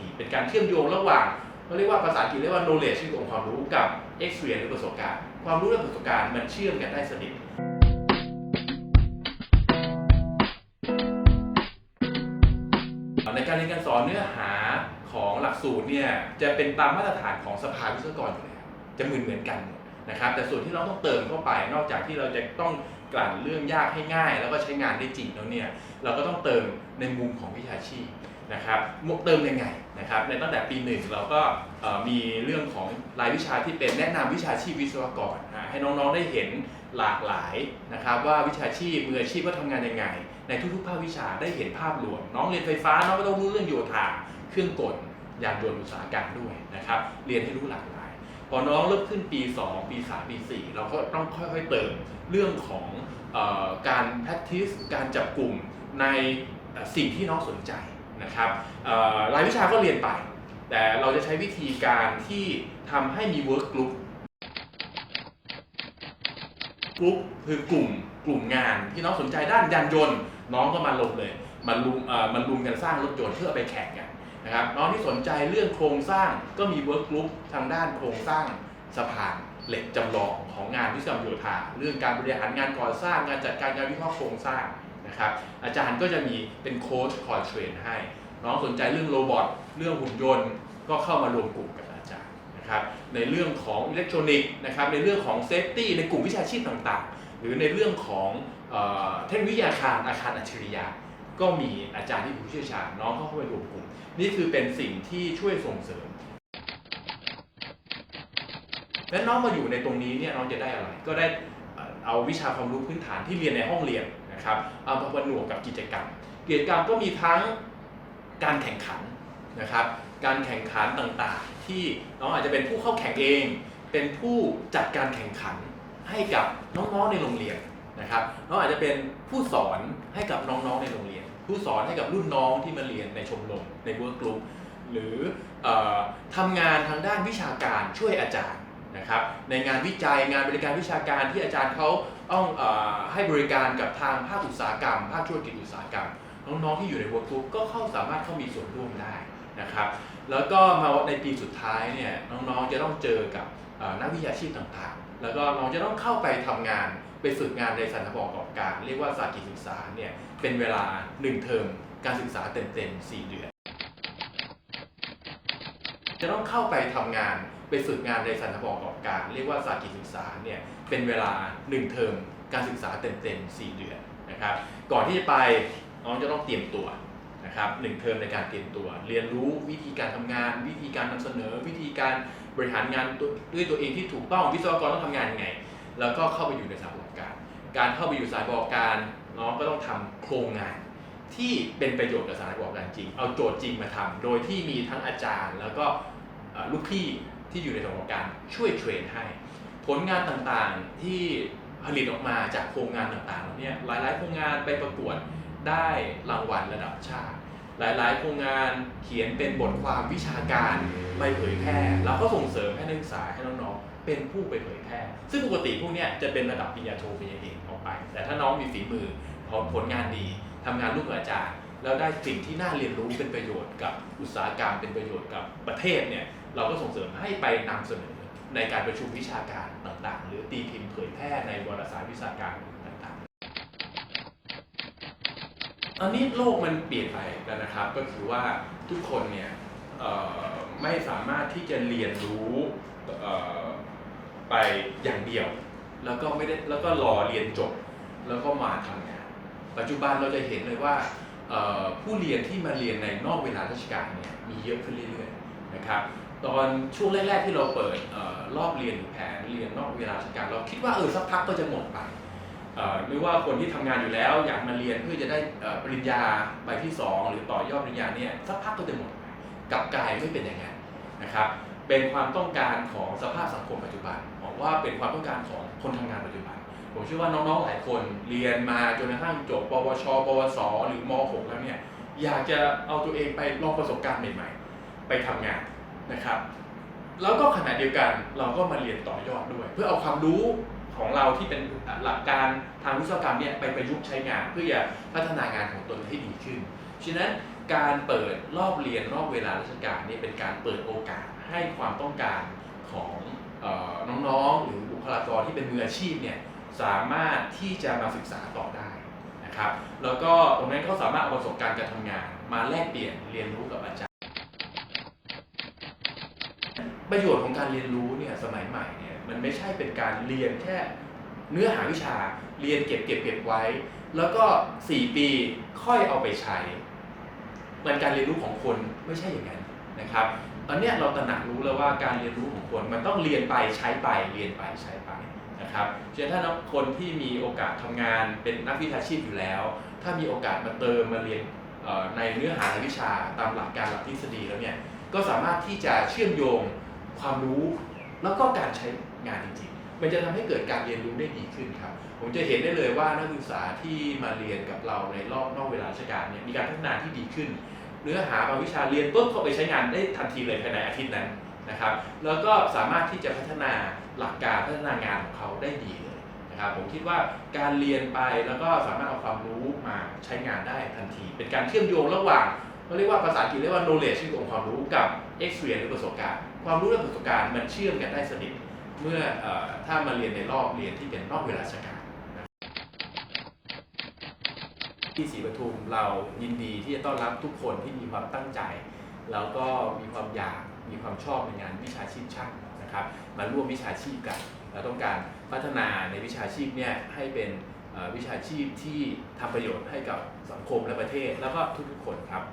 ทีเป็นการเชื่อมโยงระหว่างเขาเรียกว่าภาษาอังกฤษเรียกว่า knowledge คือองค์ความรู้กับ experience หรือประสบการณ์ ความรู้และประสบการณ์มันเชื่อมกันได้สนิทในการเรียนการสอนเนื้อหาของหลักสูตรเนี่ยจะเป็นตามมาตรฐานของสภาวิศวกรอยู่แล้วจะเหมือนเหมือนกันนะครับแต่ส่วนที่เราต้องเติมเข้าไป นอกจากที่เราจะต้องกลั่นเรื่องยากให้ง่าย แล้วก็ใช้งานได้จริงแล้วเนี่ยเราก็ต้องเติมในมุมของวิชาชีพ นะครับเติมยังไงนะครับในตั้งแต่ปีหนึ่งเราก็เอ่อมีเรื่องของรายวิชาที่เป็นแนะนำวิชาชีพวิศวกรอ่าให้น้องๆได้เห็นหลากหลายนะครับว่าวิชาชีพมืออาชีพว่าทำงานยังไง ในทุกๆภาควิชาได้เห็นภาพรวม น้องเรียนไฟฟ้าน้องก็ต้องรู้เรื่องโยธาเครื่องกลยานยนต์อุตสาหกรรมด้วยนะครับเรียนให้รู้หลากหลาย พอน้องเริ่มขึ้นปี 2 ปี 3 ปี 4 เราก็ต้องค่อยๆเติมเรื่องของเออการ practice การจับกลุ่มในเอ่อสิ่งที่น้องสนใจ นะครับรายวิชาก็เรียนไป แต่เราจะใช้วิธีการที่ทำให้มี work group กลุ่มคือกลุ่มกลุ่มงานที่น้องสนใจด้านยานยนต์ น้องก็มาลงเลยมาลุมมันลุมกันสร้างรถยนต์เพื่อไปแข่งกันนะครับน้องที่สนใจเรื่องโครงสร้างก็มีเวิร์กกรุ๊ปทางด้านโครงสร้างสะพานเหล็กจำลองของงานวิศวกรรมโยธา เรื่องการบริหารงานก่อสร้างการจัดการการวิเคราะห์โครงสร้าง นะครับอาจารย์ก็จะมีเป็นโค้ชคอยเทรนให้ น้องสนใจเรื่องโรบอทเรื่องหุ่นยนต์ก็เข้ามารวมกลุ่มกับอาจารย์นะครับในเรื่องของอิเล็กทรอนิกส์นะครับในเรื่องของเซฟตี้ในกลุ่มวิชาชีพต่างๆ หรือในเรื่องของเทคโนโลยีอาคารอาคารอัจฉริยะก็มีอาจารย์ที่ผู้เชี่ยวชาญน้องเข้าไปรวมกลุ่ม นี่คือเป็นสิ่งที่ช่วยส่งเสริมและน้องมาอยู่ในตรงนี้เนี่ยน้องจะได้อะไร ก็ได้เอาวิชาความรู้พื้นฐานที่เรียนในห้องเรียน นะครับเอามาผนวกกับกิจกรรม กิจกรรมก็มีทั้งการแข่งขันนะครับ การแข่งขันต่างๆ ที่น้องอาจจะเป็นผู้เข้าแข่งเอง เป็นผู้จัดการแข่งขันให้กับน้องๆในโรงเรียนนะครับน้องอาจจะเป็นผู้สอนให้กับน้องๆในโรงเรียน ผู้สอนให้กับรุ่นน้องที่มาเรียนในชมรมในเวิร์กกลุ่มหรือออทำงานทางด้านวิชาการช่วยอาจารย์ นะครับในงานวิจัยงานบริการวิชาการที่อาจารย์เขาต้องอให้บริการกับทางภาคอุตสาหกรรม ภาคธุรกิจอุตสาหกรรม น้องๆที่อยู่ในเวิร์กกลุ่มก็เข้าสามารถเข้ามีส่วนร่วมได้นะครับแล้วก็มาในปีสุดท้ายเนี่ยน้องๆจะต้องเจอกับนักวิชาชีพต่างๆ แล้วก็น้องจะต้องเข้าไปทำงานไปฝึกงานในสถานประกอบการ เรียกว่าสากิจศึกษาเนี่ยเป็นเวลา 1 เทอมการศึกษาเต็มๆ4เดือน จะต้องเข้าไปทำงานไปฝึกงานในสถานประกอบการ เรียกว่าสากิจศึกษาเนี่ยเป็นเวลา 1 เทอมการศึกษาเต็มๆ4เดือนนะครับ ก่อนที่จะไปน้องจะต้องเตรียมตัวนะครับหนึ่งเทอมในการเตรียมตัว เรียนรู้วิธีการทำงาน วิธีการนำเสนอ วิธีการบริหารงานด้วยตัวเองที่ถูกต้องวิศวกรต้องทำงานยังไง แล้วก็เข้าไปอยู่ในสายประกอบการ การเข้าไปอยู่สายประกอบการน้องก็ต้องทำโครงงานที่เป็นประโยชน์กับสายประกอบการจริง เอาโจทย์จริงมาทำโดยที่มีทั้งอาจารย์ แล้วก็ ลูกพี่ที่อยู่ในสายประกอบการช่วยเทรนให้ ผลงานต่างๆที่ผลิตออกมาจากโครงงานต่างๆเหล่านี้หลายๆ โครงงานไปประกวดได้รางวัลระดับชาติ หลายๆ โครงงานเขียนเป็นบทความวิชาการไปเผยแพร่เราก็ส่งเสริมให้นักศึกษาให้น้องๆเป็นผู้ไปเผยแพร่ ซึ่งปกติพวกเนี้ยจะเป็นระดับปริญญาโทปริญญาเอกออกไป แต่ถ้าน้องมีฝีมือพอผลงานดีทำงานร่วมกับอาจารย์แล้วได้สิ่งที่น่าเรียนรู้เป็นประโยชน์กับอุตสาหกรรมเป็นประโยชน์กับประเทศเนี่ย เราก็ส่งเสริมให้ไปนำเสนอในการประชุมวิชาการต่างๆ หรือตีพิมพ์เผยแพร่ในวารสารวิชาการต่างๆตอนนี้โลกมันเปลี่ยนไปแล้วนะครับ ก็คือว่าทุกคนเนี่ยไม่สามารถที่จะเรียนรู้ไปอย่างเดียว แล้วก็ไม่ได้แล้วก็รอเรียนจบแล้วก็มาทำงาน ปัจจุบันเราจะเห็นเลยว่าผู้เรียนที่มาเรียนในนอกเวลาราชการเนี่ยมีเยอะขึ้นเรื่อยๆ นะครับตอนช่วงแรก ๆ ที่เราเปิดออรอบเรียนแผนเรียนนอกเวลาราชการ เราคิดว่าเออสักพักก็จะหมดไปหรือว่าคนที่ทำงานอยู่แล้วอยากมาเรียนเพื่อจะได้ปริญญาใบที่ 2 หรือต่อยอดปริญญาเนี่ยสักพักก็จะหมดกลับกลายไม่เป็นอย่างนั้นนะครับเป็นความต้องการของสภาพสังคมปัจจุบันบอกว่าเป็นความต้องการของคนทำงานปัจจุบัน ผมเชื่อว่าน้องๆหลายคนเรียนมาจนกระทั่งจบปวช ปวส หรือม .6 แล้วเนี่ยอยากจะเอาตัวเองไปลองประสบการณ์ใหม่ๆ ไปทำงานนะครับ แล้วก็ขณะเดียวกันเราก็มาเรียนต่อยอดด้วย เพื่อเอาความรู้ของเราที่เป็นหลักการทางวิศวกรรมเนี่ยไปประยุกต์ใช้งาน เพื่อจะพัฒนางานของตนให้ดีขึ้น ฉะนั้นการเปิดรอบเรียนรอบเวลาราชการนี่เป็นการเปิดโอกาสให้ความต้องการของน้องๆ หรือบุคลากรที่เป็นมืออาชีพเนี่ยสามารถที่จะมาศึกษาต่อได้นะครับ แล้วก็ตรงนั้นเขาสามารถเอาประสบการณ์การทำงาน มาแลกเปลี่ยนเรียนรู้กับอาจารย์ ประโยชน์ของการเรียนรู้เนี่ยสมัยใหม่เนี่ยมันไม่ใช่เป็นการเรียนแค่เนื้อหาวิชาเรียนเก็บเก็บเก็บไว้ แล้วก็ 4 ปีค่อยเอาไปใช้ มันการเรียนรู้ของคนไม่ใช่อย่างนั้นนะครับตอนนี้เราตระหนักรู้แล้วว่าการเรียนรู้ของคนมันต้องเรียนไปใช้ไปเรียนไปใช้ไปนะครับเช่นถ้าคนที่มีโอกาสทำงานเป็นนักวิชาชีพอยู่แล้ว ถ้ามีโอกาสมาเติมมาเรียนในเนื้อหารายวิชาตามหลักการหลักทฤษฎีแล้วเนี่ยก็สามารถที่จะเชื่อมโยง ความรู้แล้วก็การใช้งานจริงๆ มันจะทำให้เกิดการเรียนรู้ได้ดีขึ้นครับ ผมจะเห็นได้เลยว่านักศึกษาที่มาเรียนกับเราในรอบนอกเวลาราชการเนี่ยมีการพัฒนาที่ดีขึ้น เนื้อหาบางวิชาเรียนปุ๊บเข้าไปใช้งานได้ทันทีเลยภายในอาทิตย์นั้นนะครับ แล้วก็สามารถที่จะพัฒนาหลักการพัฒนางานของเขาได้ดีเลยนะครับผมคิดว่าการเรียนไปแล้วก็สามารถเอาความรู้มาใช้งานได้ทันที เป็นการเชื่อมโยงระหว่างเขาเรียกว่าภาษาอังกฤษเรียกว่า knowledge คือองค์ความรู้กับ experience หรือประสบการณ์ ความรู้และประสบการณ์มันเชื่อมกันได้สนิทเมื่ออถ้ามาเรียนในรอบเรียนที่เป็นนอกเวลาราชการที่ศรีปทุมเรายินดีที่จะต้อนรับทุกคนที่มีความตั้งใจ แล้วก็มีความอยากมีความชอบในงานวิชาชีพช่างนะครับมาร่วมวิชาชีพกันเราต้องการพัฒนาในวิชาชีพเนี่ยให้เป็นวิชาชีพที่ทำประโยชน์ให้กับสังคมและประเทศ แล้วก็ทุกๆคนครับ